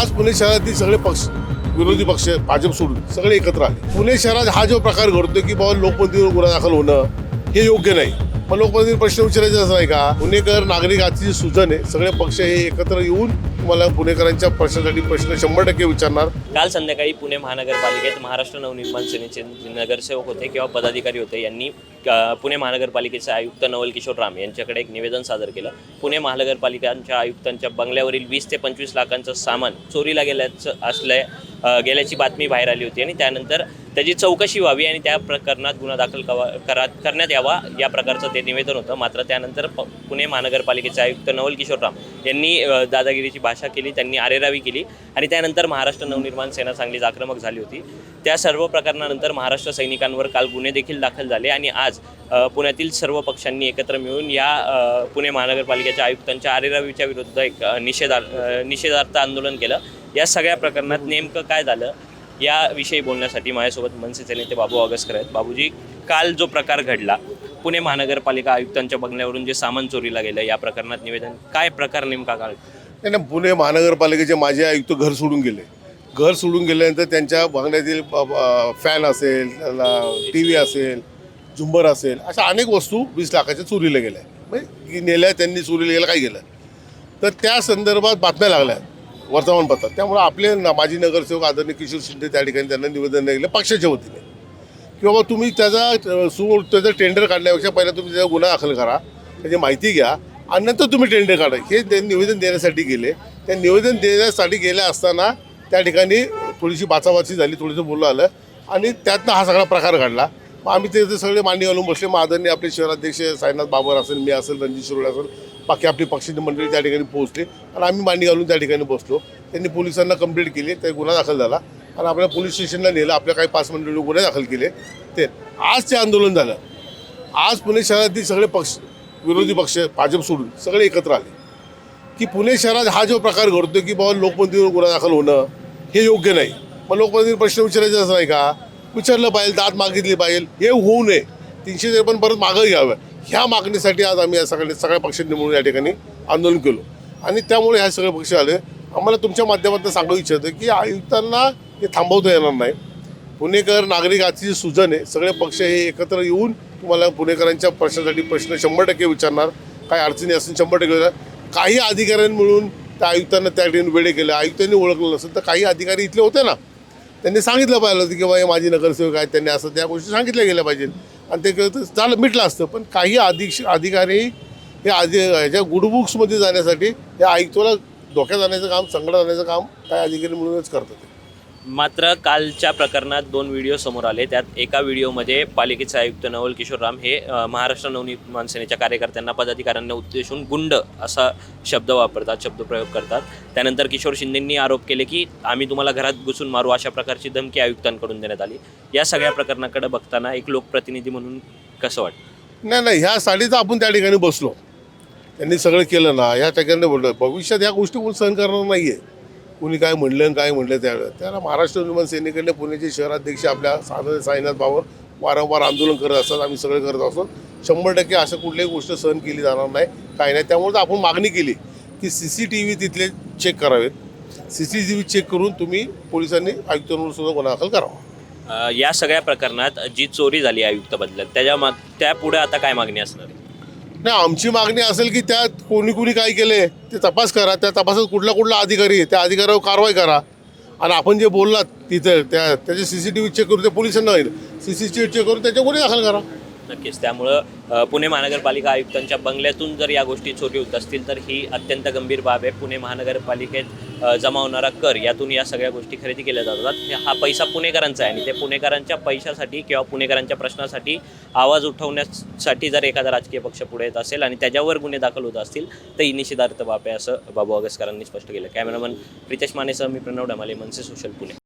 आज पुणे शहरातील सगळे पक्ष विरोधी पक्ष भाजप सोडून सगळे एकत्र आले. पुणे शहरात हा जो प्रकार घडतोय की बाबा लोकपंथीवर गुन्हा दाखल होणं हे योग्य नाही. मग लोकपंथी प्रश्न विचारायचा असं नाही का? पुणेकर नागरिकाची जी आहे सगळे पक्ष हे एकत्र येऊन तुम्हाला पुणेकरांच्या प्रश्नासाठी प्रश्न शंभर टक्के विचारणार. काल संध्याकाळी पुणे महानगरपालिकेत महाराष्ट्र नवनिर्माण सेनेचे नगरसेवक होते किंवा पदाधिकारी होते यांनी पुणे महानगरपालिकेचे आयुक्त नवल किशोर राम यांच्याकडे एक निवेदन सादर केलं. पुणे महानगरपालिकांच्या आयुक्तांच्या बंगल्यावरील वीस ते पंचवीस लाखांचं सामान चोरीला गेल्याचं असल्या. गेल्याची बातमी बाहेर आली होती आणि त्यानंतर त्याची चौकशी व्हावी आणि त्या प्रकरणात गुन्हा दाखल कवा करा करण्यात यावा या प्रकारचं ते निवेदन होतं. मात्र त्यानंतर प- पुणे महानगरपालिकेचे आयुक्त नवल किशोर राम यांनी दादागिरीची भाषा केली त्यांनी आरेरावी केली आणि त्यानंतर महाराष्ट्र नवनिर्माण सेना चांगलीच आक्रमक झाली होती. त्या सर्व प्रकरणानंतर महाराष्ट्र सैनिकांवर काल गुन्हे देखील दाखल झाले आणि आज पुण्यातील सर्व पक्षांनी एकत्र मिळून या पुणे महानगरपालिकेच्या आयुक्तांच्या आरेरावीच्या विरुद्ध एक निषेधार निषेधा निषेधार्थ आंदोलन केलं. या सगळ्या प्रकरणात नेमकं काय झालं याविषयी बोलण्यासाठी माझ्यासोबत मनसेचे नेते बाबू ऑगस्कर आहेत. बाबूजी काल जो प्रकार घडला पुणे महानगरपालिका आयुक्तांच्या बंगल्यावरून जे सामान चोरीला गेलं या प्रकरणात निवेदन काय प्रकार नेमका काळ नाही पुणे महानगरपालिकेचे माझे आयुक्त घर सोडून गेले. घर सोडून गेल्यानंतर त्यांच्या बंगल्यातील फॅन असेल टी व्ही असेल झुंबर असेल अशा अनेक वस्तू वीस लाखाच्या चोरीला गेल्या. म्हणजे नेल्या त्यांनी चोरीला गेलं काय गेलं. तर त्या संदर्भात बातम्या लागल्या. वर्तमानपत्रात त्यामुळे आपले ना माजी नगरसेवक आदरणीय किशोर शिंदे त्या ठिकाणी त्यांना निवेदन दिलं पक्षाच्या वतीने. की बाबा तुम्ही त्याचा सु त्याचं टेंडर काढण्यापेक्षा पहिला तुम्ही त्याचा गुन्हा दाखल करा त्याची माहिती घ्या आणि नंतर तुम्ही टेंडर काढा. हे ते निवेदन देण्यासाठी गेले. त्या निवेदन देण्यासाठी गेले असताना त्या ठिकाणी थोडीशी बाचाबाची झाली थोडंसं बोललं आलं आणि त्यातनं हा सगळा प्रकार घडला. मग आम्ही ते ते सगळे मांडी घालून बसले. मग आदरणीय आपले शहराध्यक्ष साईनाथ बाबर असेल मी असेल रणजित शिरोळे असेल बाकी आपली पक्षाची मंडळी त्या ठिकाणी पोहोचली. आणि आम्ही मांडी घालून त्या ठिकाणी बसलो. त्यांनी पोलिसांना कंप्लेंट केली. ते गुन्हा दाखल झाला. आणि आपल्या पोलीस स्टेशनला नेलं. आपल्या काही पाच मंडळी गुन्हे दाखल केले. ते आज ते आंदोलन झालं. आज पुणे शहरातील सगळे पक्ष विरोधी पक्ष भाजप सोडून सगळे एकत्र आले. की पुणे शहरात हा जो प्रकार घडतो की बाबा लोकपंथीवर गुन्हा दाखल होणं हे योग्य नाही. मग लोकपंथी प्रश्न विचारायचा असं नाही का? विचारलं पाहिजे दाद मागितली पाहिजे. हे होऊ नये. तीनशे त्रेपन्न परत मागं घ्यावं. ह्या मागणीसाठी आज आम्ही या सगळ्या सगळ्या पक्षांनी म्हणून या ठिकाणी आंदोलन केलो. आणि त्यामुळे ह्या सगळे पक्ष आले. आम्हाला तुमच्या माध्यमातून सांगू इच्छितं की आयुक्तांना हे थांबवता येणार नाही. पुणेकर नागरिकाची जी सुजन आहे. सगळे पक्ष हे एकत्र येऊन तुम्हाला पुणेकरांच्या प्रश्नासाठी प्रश्न शंभर टक्के विचारणार. काही अडचणी असून शंभर टक्के विचारणार. काही अधिकाऱ्यांनी मिळून त्या आयुक्तांना त्या ठिकाणी वेळे केले. आयुक्तांनी ओळखलं नसेल तर काही अधिकारी इथले होते ना. त्यांनी सांगितलं पाहिजे होतं की बाबा हे माझी नगरसेवक आहेत. त्यांनी असं त्या गोष्टी सांगितल्या गेल्या पाहिजेत. आणि ते केलं तर चाल मिटलं असतं. पण काही अधिक अधिकारी हे आधी ह्याच्या गुडबुक्समध्ये जाण्यासाठी या आयुक्ताला धोक्यात जाण्याचं काम संकटात जाण्याचं काम काही अधिकारी म्हणूनच करतात मात्र कालच्या प्रकरणात दोन व्हिडिओ समोर आले. त्यात एका व्हिडिओमध्ये पालिकेचे आयुक्त नवल किशोर राम हे महाराष्ट्र नवनिर्माण सेनेच्या कार्यकर्त्यांना पदाधिकाऱ्यांना उद्देशून गुंड असा शब्द वापरतात शब्दप्रयोग करतात. त्यानंतर किशोर शिंदेंनी आरोप केले की आम्ही तुम्हाला घरात घुसून मारू अशा प्रकारची धमकी आयुक्तांकडून देण्यात आली. या सगळ्या प्रकरणाकडे बघताना एक लोकप्रतिनिधी म्हणून कसं वाटतं? नाही नाही ह्या साडीचं आपण त्या ठिकाणी बसलो. त्यांनी सगळं केलं ना ह्या ठिकाणी बोललं. भविष्यात ह्या गोष्टी कोण सहन करणार नाही आहे कुणी काय म्हणलं आणि काय म्हणलं त्यावेळेस त्याला महाराष्ट्र निर्माण सेनेकडले पुण्याचे शहराध्यक्ष आपल्या साधन साईनाथ बावर वारंवार आंदोलन करत असतात. आम्ही सगळं करत असतो. शंभर टक्के असं कुठल्याही गोष्ट सहन केली जाणार नाही. काही नाही. त्यामुळे तर आपण मागणी केली की सी सी टी व्ही तिथले चेक करावेत. C C T V check करून तुम्ही पोलिसांनी आयुक्तांवर सुद्धा गुन्हा दाखल करावा. या सगळ्या प्रकरणात जी चोरी झाली आयुक्त बदल्यात त्याच्या माग त्यापुढे आता काय मागणी असणार? नाही आमची मागणी असेल की त्यात कोणी कोणी काय केले ते तपास करा. त्या तपासात कुठला कुठला अधिकारी आहे त्या अधिकाऱ्यावर कारवाई करा. आणि आपण जे बोललात तिथं त्या त्याचे C C T V check करून त्या पोलिसांना होईल. C C T V check करून त्याच्या गुन्हे दाखल करा. नक्कीच. त्यामुळं पुणे महानगरपालिका आयुक्तांच्या बंगल्यातून जर या गोष्टी चोरी होत असतील तर ही अत्यंत गंभीर बाब आहे. पुणे महानगरपालिकेत जमा होणारा कर यातून या सगळ्या गोष्टी खरेदी केल्या जातात. हा पैसा पुणेकरांचा आहे आणि ते पुणेकरांच्या पैशासाठी किंवा पुणेकरांच्या प्रश्नासाठी आवाज उठवण्यासाठी जर एखादा राजकीय पक्ष पुढे येत असेल आणि त्याच्यावर गुन्हे दाखल होत असतील तर ही निषेधार्थ बाब आहे असं बाबू अगस्करांनी स्पष्ट केलं. कॅमेरामन प्रितेश मानेसह मी प्रणव डमाले मनसे सोशल पुणे.